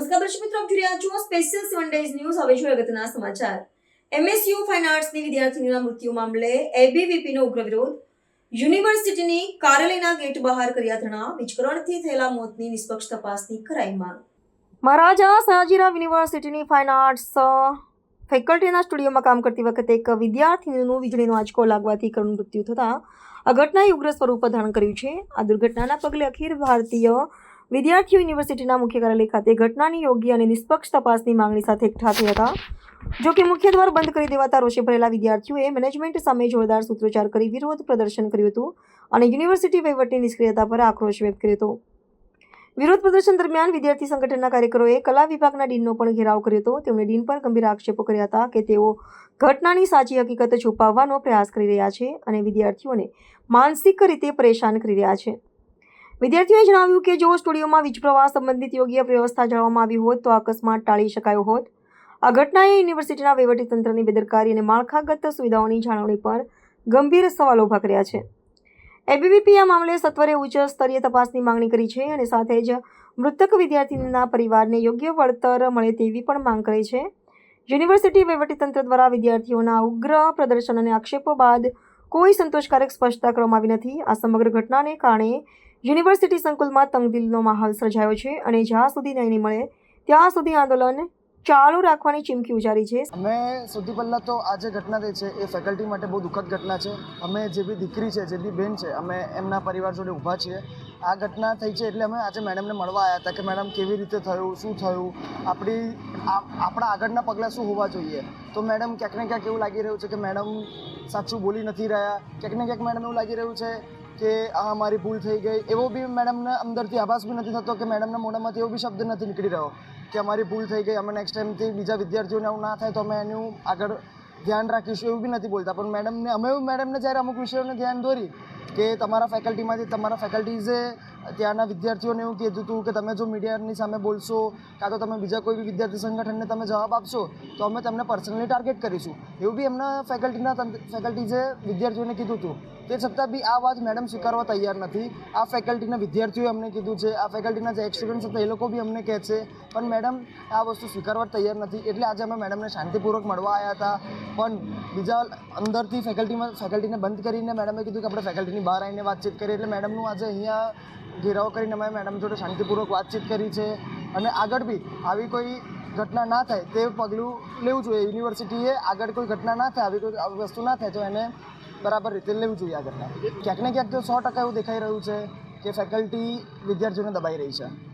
તરફ જોઈ રહ્યા છો સ્પેશિયલ સેવન ડેઝ ન્યૂઝ હવે જોઈએ અગત્યના સમાચાર. એમએસયુ ફાઇન આર્ટ્સની વિદ્યાર્થીનીના મૃત્યુ મામલે એબીવીપીનો ઉગ્ર વિરોધ. યુનિવર્સિટીની કાર્યાલયના ગેટ બહાર કર્યા ધરણા. વિસ્ફોરણથી થયેલા મોતની નિષ્પક્ષ તપાસની કરાઈ માંગ. મહારાજા સયાજીરાવ યુનિવર્સિટીની ફાઇન આર્ટ્સ ફેકલ્ટીના સ્ટુડિયોમાં કામ કરતી વખતે એક વિદ્યાર્થીનીનું વીજળીનો આંચકો લાગવાથી કરુણ મૃત્યુ થતાં આ ઘટનાએ ઉગ્ર સ્વરૂપ ધારણ કર્યું છે. આ દુર્ઘટનાના પગલે અખિલ ભારતીય વિદ્યાર્થીઓ યુનિવર્સિટીના મુખ્ય કાર્યાલય ખાતે ઘટનાની યોગ્ય અને નિષ્પક્ષ તપાસની માંગણી સાથે એકઠા થયા હતા. જો કે મુખ્ય દ્વાર બંધ કરી દેવાતા રોષે ભરેલા વિદ્યાર્થીઓએ મેનેજમેન્ટ સામે જોરદાર સૂત્રોચ્ચાર કરી વિરોધ પ્રદર્શન કર્યું હતું અને યુનિવર્સિટી વહીવટની નિષ્ક્રિયતા પર આક્રોશ વ્યક્ત કર્યો હતો. વિરોધ પ્રદર્શન દરમિયાન વિદ્યાર્થી સંગઠનના કાર્યકરોએ કલા વિભાગના ડીનનો પણ ઘેરાવ કર્યો હતો. તેમણે ડીન પર ગંભીર આક્ષેપો કર્યા હતા કે તેઓ ઘટનાની સાચી હકીકત છુપાવવાનો પ્રયાસ કરી રહ્યા છે અને વિદ્યાર્થીઓને માનસિક રીતે પરેશાન કરી રહ્યા છે. વિદ્યાર્થીઓએ જણાવ્યું કે જો સ્ટુડિયોમાં વીજ પ્રવાહ સંબંધિત યોગ્ય વ્યવસ્થા જાળવવામાં આવી હોત તો અકસ્માત ટાળી શકાયો હોત. આ ઘટનાએ યુનિવર્સિટીના વહીવટીતંત્રની બેદરકારી અને માળખાગત સુવિધાઓની જાળવણી પર ગંભીર સવાલો ઊભા કર્યા છે. એબીવીપી આ મામલે સત્વરે ઉચ્ચ સ્તરીય તપાસની માંગણી કરી છે અને સાથે જ મૃતક વિદ્યાર્થીના પરિવારને યોગ્ય વળતર મળે તેવી પણ માંગ કરી છે. યુનિવર્સિટી વહીવટીતંત્ર દ્વારા વિદ્યાર્થીઓના ઉગ્ર પ્રદર્શન અને આક્ષેપો બાદ કોઈ સંતોષકારક સ્પષ્ટતા કરવામાં આવી નથી. આ સમગ્ર ઘટનાને કારણે યુનિવર્સિટી સંકુલમાં તંગદિલનો માહોલ સર્જાયો છે અને જ્યાં સુધી નહીં મળે, ત્યાં સુધી આંદોલન ચાલુ રાખવાની ચીમકી ઉજારી છે. અમે સૌથી પહેલાં તો આ જે ઘટના થઈ છે, એ ફેકલ્ટી માટે બહુ દુઃખદ ઘટના છે. અમે જે બી દીકરી છે, જે બી બેન છે, અમે એમના પરિવાર જોડે ઊભા છીએ. આ ઘટના થઈ છે એટલે અમે આજે મેડમને મળવા આવ્યા હતા કે મેડમ કેવી રીતે થયું, શું થયું, આપણી આપણા આગળના પગલાં શું હોવા જોઈએ. તો મેડમ ક્યાંક ને ક્યાંક એવું લાગી રહ્યું છે કે મેડમ સાચું બોલી નથી રહ્યા. ક્યાંક ને ક્યાંક મેડમ એવું લાગી રહ્યું છે કે આ મારી ભૂલ થઈ ગઈ, એવો બી મેડમને અંદરથી આભાસ બી નથી થતો કે મેડમના મોઢામાંથી એવો બી શબ્દ નથી નીકળી રહ્યો કે અમારી ભૂલ થઈ ગઈ, અમે નેક્સ્ટ ટાઈમથી બીજા વિદ્યાર્થીઓને આવું ના થાય તો અમે એનું આગળ ધ્યાન રાખીશું એવું બી નથી બોલતા. પણ મેડમને અમે મેડમને જ્યારે અમુક વિષયોને ધ્યાન દોરી કે તમારા ફેકલ્ટીમાંથી તમારા ફેકલ્ટીઝે ત્યાંના વિદ્યાર્થીઓને એવું કીધું હતું કે તમે જો મીડિયાની સામે બોલશો, કાં તો તમે બીજા કોઈ બી વિદ્યાર્થી સંગઠનને તમે જવાબ આપશો, તો અમે તમને પર્સનલી ટાર્ગેટ કરીશું. એવું બી એમના ફેકલ્ટીના ફેકલ્ટીઝે વિદ્યાર્થીઓને કીધું હતું. તે છતાં બી આ વાત મેડમ સ્વીકારવા તૈયાર નથી. આ ફેકલ્ટીના વિદ્યાર્થીઓએ અમને કીધું છે, આ ફેકલ્ટીના જે સ્ટુડન્ટ્સ હતા એ લોકો બી અમને કહે છે. પણ મેડમ આ વસ્તુ સ્વીકારવા તૈયાર નથી. એટલે આજે અમે મેડમને શાંતિપૂર્વક મળવા આવ્યા હતા. પણ બીજા અંદરથી ફેકલ્ટીમાં ફેકલ્ટીને બંધ કરીને મેડમે કીધું કે આપણે ફેકલ્ટીની બહાર આવીને વાતચીત કરીએ. એટલે મેડમનું આજે અહીંયા ઘેરાવ કરીને અમે મેડમ જોડે શાંતિપૂર્વક વાતચીત કરી છે. અને આગળ બી આવી કોઈ ઘટના ના થાય તે પગલું લેવું જોઈએ. યુનિવર્સિટીએ આગળ કોઈ ઘટના ના થાય, આવી કોઈ આવી વસ્તુ ના થાય, તો એને બરાબર રીતે લેવું જોઈએ આ ઘટના. ક્યાંક ને ક્યાંક તો સો ટકા એવું દેખાઈ રહ્યું છે કે ફેકલ્ટી વિદ્યાર્થીઓને દબાઈ રહી છે.